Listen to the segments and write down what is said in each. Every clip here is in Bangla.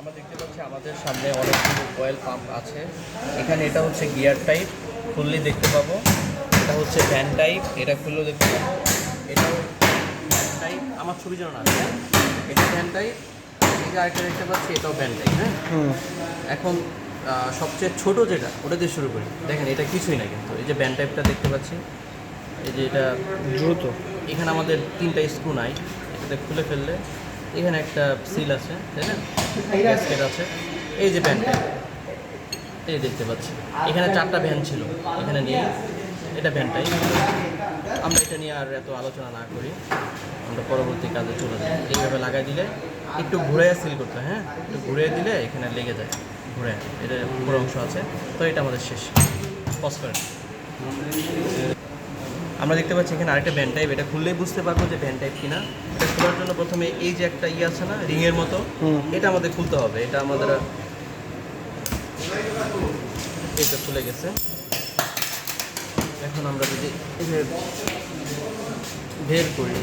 আমরা দেখতে পাচ্ছি আমাদের সামনে অনেকগুলো অয়েল পাম্প আছে। এখানে এটা হচ্ছে গিয়ার টাইপ খুললে দেখতে পাবো। এটা হচ্ছে ভ্যান টাইপ এটা খুললেও দেখতে পাবো। এটাও ভ্যান টাইপ আমার ছবি যেন না আছে? এটা ভ্যান টাইপ যে আরেকটা দেখতে পাচ্ছি এটাও ভ্যান টাইপ হ্যাঁ? এখন সবচেয়ে ছোট যেটা ওটা দিয়ে শুরু করি। দেখেন এটা কিছুই না কিন্তু। এই যে ব্যান্ড টাইপটা দেখতে পাচ্ছি। এই যে এটা দ্রুত। এখানে আমাদের তিনটা স্ক্রু নাই। এটাতে খুলে ফেললে এখানে একটা সিল আছে তাই না? গ্যাসকেট আছে। এই যে ব্যান্ড এই দেখতে পাচ্ছি। এখানে চারটা ভ্যান ছিল। এখানে নিয়ে এটা ভ্যানটাই। আমরা এটা নিয়ে আর এত আলোচনা না করি। আমরা পরবর্তী কাজে চলে যাই। এইভাবে লাগাই দিলে একটু ঘুরে সিল করতে হয়, হ্যাঁ? একটু ঘুরে দিলে এখানে লেগে যায়। ঘুরে। এটা পুরো অংশ আছে। তো এটা আমাদের শেষ। পজ করেন আমরা দেখতে পাচ্ছি এখানে আরেকটা ভ্যান টাইপ এটা খুললেই বুঝতে পারব যে ভ্যান টাইপ কিনা। এটা খোলার জন্য প্রথমে এই যে একটা ইয়ে আছে না রিং এর মতো এটা আমাদের খুলতে হবে। এটা আমাদের এটা খুলে গেছে। এখন আমরা যদি বের করি।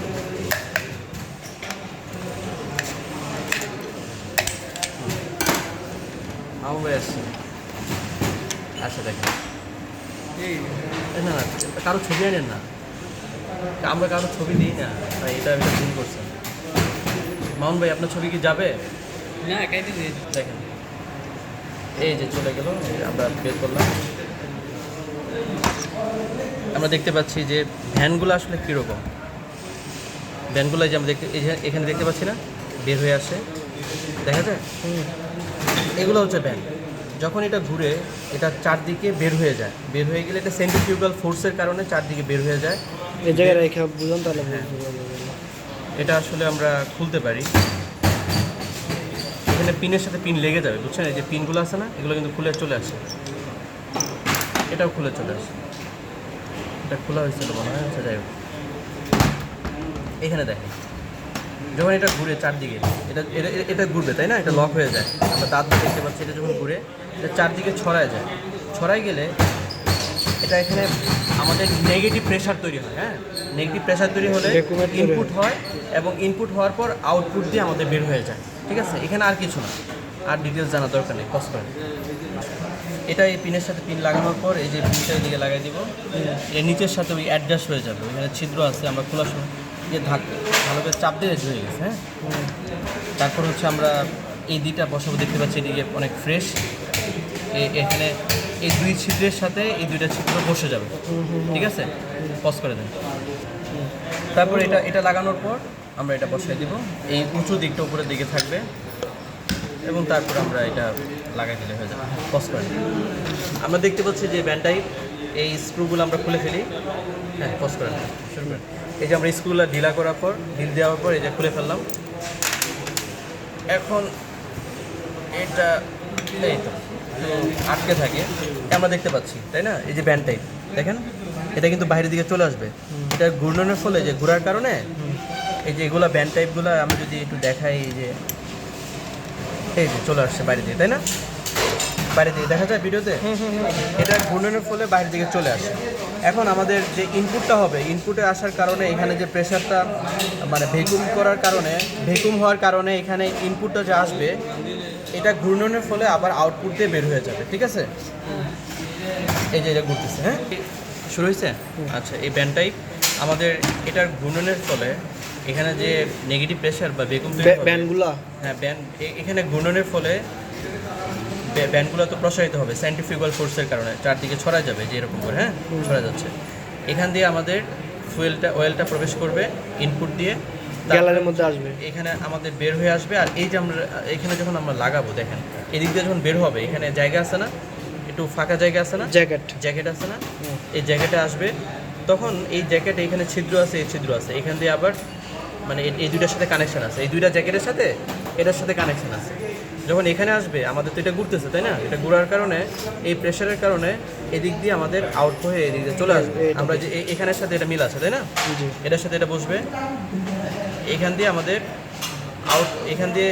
আসছি। আচ্ছা দেখেন। না না কারও ছবি আনেন না। আমরা কারও ছবি দিই না। তাই এটা একটা ভুল করছেন মামুন ভাই আপনার ছবি কি যাবে? না দেখেন। এই যে চলে গেল আমরা বের করলাম। আমরা দেখতে পাচ্ছি যে ভ্যানগুলো আসলে কীরকম। ভ্যানগুলো যে আমরা দেখতে এখানে দেখতে পাচ্ছি না বের হয়ে আসে দেখা যায়? এগুলো হচ্ছে ভ্যান। যখন এটা ঘুরে এটা চারদিকে বের হয়ে যায়। বের হয়ে গেলে এটা সেন্ট্রিফিউগাল ফোর্সের কারণে চারদিকে বের হয়ে যায়। এই জায়গায় রেখে বুঝুন তাহলে হ্যাঁ। এটা আসলে আমরা খুলতে পারি। এখানে পিনের সাথে পিন লেগে যাবে বুঝছেন? এই যে পিনগুলো আছে না এগুলো কিন্তু খুলে চলে আসে। এটাও খুলে চলে আসে। এটা খোলা হয়েছিল মনে হয়? আচ্ছা যাই হোক। এখানে দেখেন। যখন এটা ঘুরে চারদিকে এটা এটা এটা ঘুরবে তাই না? এটা লক হয়ে যায়। আমরা দাঁত দেখতে পাচ্ছি এটা যখন ঘুরে এটা চারদিকে ছড়ায় যায়। ছড়াই গেলে এটা এখানে আমাদের নেগেটিভ প্রেশার তৈরি হয় হ্যাঁ? নেগেটিভ প্রেশার তৈরি হলে ইনপুট হয়। এবং ইনপুট হওয়ার পর আউটপুট দিয়ে আমাদের বের হয়ে যায় ঠিক আছে? এখানে আর কিছু না। আর ডিটেলস জানার দরকার নেই কষ্ট করেন। এটা এই পিনের সাথে পিন লাগানোর পর এই যে পিনটা এদিকে লাগাই দিব এর নিচের সাথে ওই অ্যাডজাস্ট হয়ে যাবে। ওইখানে ছিদ্র আছে আমরা খোলার সময় যে ধাক ভালো করে চাপ দিয়ে হয়ে গেছে হ্যাঁ? তারপর হচ্ছে আমরা এই দুইটা বসাবো, দেখতে পাচ্ছি এদিকে অনেক ফ্রেশ এখানে এই দুই ছিদ্রের সাথে এই দুইটা ছিদ্র বসে যাবে। ঠিক আছে? পজ করে দেন। তারপর এটা এটা লাগানোর পর আমরা এটা বসাই দিব। এই উঁচু দিকটা উপরের দিকে থাকবে এবং তারপর আমরা এটা লাগাই দিলে হয়ে যাবে। পজ করে আমরা দেখতে পাচ্ছি যে ব্যান্ডাই এই স্ক্রুগুলো আমরা খুলে ফেলি। হ্যাঁ পজ। করেন। এই যে আমরা স্ক্রুগুলো ঢিলা করার পর ঢিল দেওয়ার পর এই যে খুলে ফেললাম। এখন এটা এই তো আটকে থাকে। আমরা দেখতে পাচ্ছি, তাই না? এই যে ব্যান্ড টাইপ দেখেন? এটা কিন্তু বাইরের দিকে চলে আসবে। এটা ঘূর্ণনের ফলে যে ঘোরার কারণে, এই যে এগুলো ব্যান্ড টাইপগুলো আমি যদি একটু দেখাই যে, এই যে চলে আসছে বাইরে দিকে, তাই না? বাইরে দিকে দেখা যায় ভিডিওতে? এটা ঘূর্ণনের ফলে বাইরের দিকে চলে আসে। এখন আমাদের যে ইনপুটটা হবে ইনপুটে আসার কারণে এখানে যে প্রেশারটা মানে ভেকুম করার কারণে ভেকুম হওয়ার কারণে এখানে ইনপুটটা যে আসবে এটা ঘূর্ণনের ফলে আবার আউটপুট দিয়ে বের হয়ে যাবে ঠিক আছে? এই যে এটা ঘুরতেছে হ্যাঁ? শুরু হয়েছে? আচ্ছা এই ব্যান্ডটাই আমাদের এটার ঘূর্ণনের ফলে এখানে যে নেগেটিভ প্রেশার বা হবে, ব্যান্ডগুলা? হ্যাঁ ব্যান এ- এখানে ঘূর্ণনের ফলে ব্য- ব্যানগুলো তো প্রসারিত হবে সাইন্টিফিক্যাল ফোর্সের কারণে। চারদিকে ছড়া যাবে যে এরকম করে হ্যাঁ? ছড়া যাচ্ছে। এখান দিয়ে আমাদের ফুয়েলটা অয়েলটা প্রবেশ করবে ইনপুট দিয়ে। গ্যালারির মধ্যে আসবে। এখানে আমাদের বের হয়ে আসবে আর এই যে আমরা এখানে যখন আমরা লাগাবো দেখেন এদিক দিয়ে যখন বের হবে এখানে জায়গা আছে না? একটু ফাঁকা জায়গা আছে না? জ্যাকেট। জ্যাকেট আছে না? এই জ্যাকেটে আসবে। তখন এই জ্যাকেট এখানে ছিদ্র আছে এই ছিদ্র আছে। এখান দিয়ে আবার মানে এই- এই দুইটার সাথে কানেকশন আছে। এই দুইটা জ্যাকেটের সাথে এটার সাথে কানেকশন আছে। যখন এখানে আসবে আমাদের তো এটা ঘুরতেছে তাই না? এটা ঘুরার কারণে এই প্রেশারের কারণে এদিক দিয়ে আমাদের আউট হয়ে এদিক দিয়ে চলে আসবে। আমরা যে এখানের সাথে এটা মিল আছে তাই না? এটার সাথে এটা বসবে। এখান দিয়ে আমাদের আউট এখান দিয়ে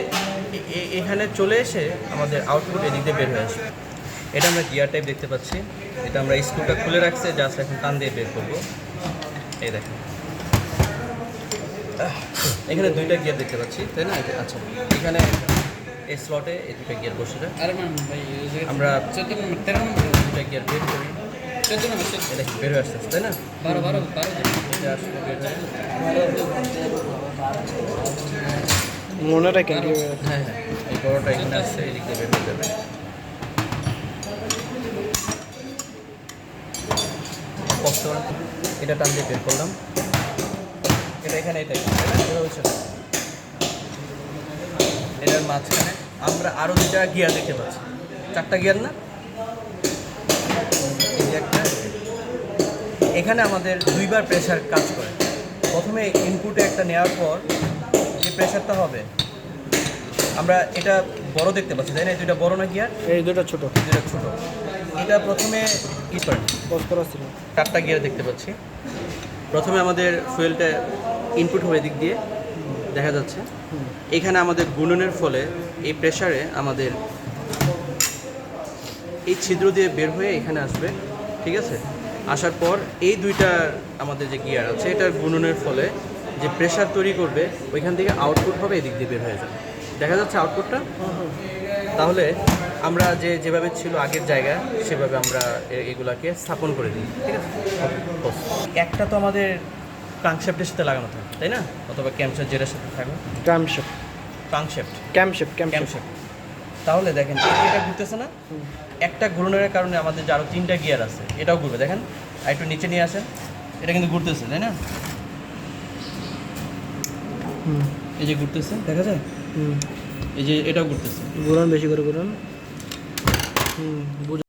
এখানে চলে এসে আমাদের আউটপুট এদিক দিয়ে বের হয়ে আসবে। এটা আমরা গিয়ার টাইপ দেখতে পাচ্ছি। এটা আমরা স্ক্রুটা খুলে রাখছে জাস্ট এখন টান দিয়ে বের করব। এই দেখেন। এখানে দুইটা গিয়ার দেখতে পাচ্ছি তাই না? আচ্ছা এখানে এই স্লটে এই দুটো গিয়ার বসে যায় আমরা দুটো গিয়ার বের করি। এটা কি বের হয়ে আসতেছে তাই না? বারো বারো বারো। এটা আসলে মনে রাখেন কি হ্যাঁ হ্যাঁ এই বড়টা এখানে আসছে এই দিয়ে বের হয়ে যাবে। কষ্ট করে এটা টান দিয়ে বের করলাম। এটা এখানে এটা হচ্ছে এটার মাঝখানে আমরা আরও দুটা গিয়ার দেখতে পাচ্ছি। চারটা গিয়ার না? একটা। এখানে আমাদের দুইবার প্রেশার কাজ করে। প্রথমে ইনপুটে একটা নেওয়ার পর যে প্রেশারটা হবে আমরা এটা বড় দেখতে পাচ্ছি তাই না? দুইটা বড় না গিয়ার? এই দুটো ছোট। দুইটা ছোট। এটা প্রথমে ই করে? ছিল। চারটা গিয়ার দেখতে পাচ্ছি। প্রথমে আমাদের ফুয়েলটা ইনপুট হবে দিক দিয়ে দেখা যাচ্ছে। এখানে আমাদের গুণনের ফলে এই প্রেসারে আমাদের এই ছিদ্র দিয়ে বের হয়ে এখানে আসবে ঠিক আছে? আসার পর এই দুইটা আমাদের যে গিয়ার আছে এটার গুণনের ফলে যে প্রেশার তৈরি করবে ওইখান থেকে আউটপুট হবে এদিক দিয়ে বের হয়ে যাবে। দেখা যাচ্ছে আউটপুটটা তাহলে আমরা যে যেভাবে ছিল আগের জায়গা সেভাবে আমরা এগুলাকে স্থাপন করে দিই ঠিক আছে? একটা তো আমাদের ক্রাঙ্কশেপ্টের সাথে লাগানো থাকে তাই না? অথবা ক্যামশেপ যেটার সাথে থাকবে। ক্যাম্পশেপ ক্রাঙ্কশেপ্ট ক্যাম্পশেপ ক্যাম্পশেপ তাহলে দেখেন এটা ঘুরতেছে না? একটা ঘূর্ণনের কারণে আমাদের যে আরও তিনটা গিয়ার আছে এটাও ঘুরবে। দেখেন আর একটু নিচে নিয়ে আসেন এটা কিন্তু ঘুরতেছে তাই না? হুম। এই যে ঘুরতেছে দেখা যায়? এই যে এটাও ঘুরতেছে। ঘুরান বেশি করে ঘুরান। হুম